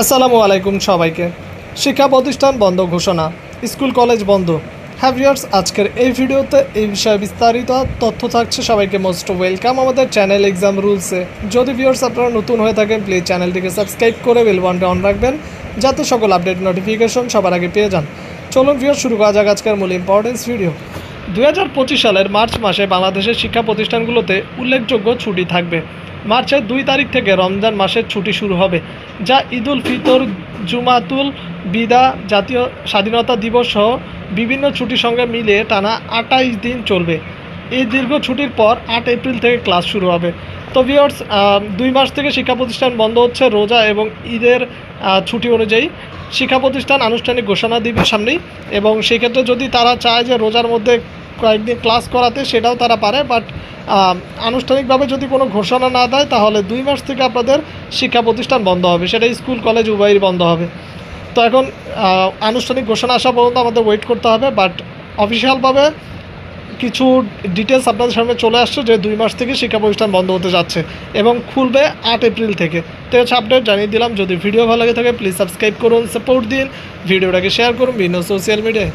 আসসালামু আলাইকুম সবাইকে। শিক্ষা প্রতিষ্ঠান বন্ধ ঘোষণা, স্কুল কলেজ বন্ধ। হ্যাভিয়ার্স আজকের এই ভিডিওতে এই বিষয়ে বিস্তারিত তথ্য থাকছে। সবাইকে মোস্ট ওয়েলকাম আমাদের চ্যানেল এক্সাম রুলসে। যদি ভিউয়ার্স আপনারা নতুন হয়ে থাকেন, প্লিজ চ্যানেলটিকে সাবস্ক্রাইব করে বেল বাটনটা অন রাখবেন, যাতে সকল আপডেট নোটিফিকেশন সবার আগে পেয়ে যান। চলুন ভিউয়ার শুরু করা যাক আজকের মূল ইম্পর্টেন্স ভিডিও। দু হাজার পঁচিশ সালের মার্চ মাসে বাংলাদেশের শিক্ষা প্রতিষ্ঠানগুলোতে উল্লেখযোগ্য ছুটি থাকবে। মার্চের দুই তারিখ থেকে রমজান মাসের ছুটি শুরু হবে, যা ঈদুল ফিতর, জুমাতুল বিদা জাতীয় স্বাধীনতা দিবস সহ বিভিন্ন ছুটির সঙ্গে মিলিয়ে টানা আটাইশ দিন চলবে। এই দীর্ঘ ছুটির পর আট এপ্রিল থেকে ক্লাস শুরু হবে। তো ভিওর্স দুই মাস থেকে শিক্ষা প্রতিষ্ঠান বন্ধ হচ্ছে রোজা এবং ঈদের ছুটি অনুযায়ী। শিক্ষা প্রতিষ্ঠান আনুষ্ঠানিক ঘোষণা দিবে সামনেই এবং সেক্ষেত্রে যদি তারা চায় যে রোজার মধ্যে কয়েকদিন ক্লাস করাতে সেটাও তারা পারে বাট আনুষ্ঠানিকভাবে যদি কোনো ঘোষণা না দেয়, তাহলে দুই মাস থেকে আপনাদের শিক্ষা প্রতিষ্ঠান বন্ধ হবে। সেটা স্কুল কলেজ উভয়ই বন্ধ হবে। তো এখন আনুষ্ঠানিক ঘোষণা আসা পর্যন্ত আমাদের ওয়েট করতে হবে বাট অফিসিয়ালভাবে কিছু ডিটেলস আপনাদের সামনে চলে আসছে যে দুই মাস থেকে শিক্ষা প্রতিষ্ঠান বন্ধ হতে যাচ্ছে এবং খুলবে আট এপ্রিল থেকে। তো হচ্ছে আপডেট জানিয়ে দিলাম, যদি ভিডিও ভালো লাগে থাকে প্লিজ সাবস্ক্রাইব করুন সাপোর্ট দিন, ভিডিওটাকে শেয়ার করুন, বিভিন্ন সোশ্যাল মিডিয়ায়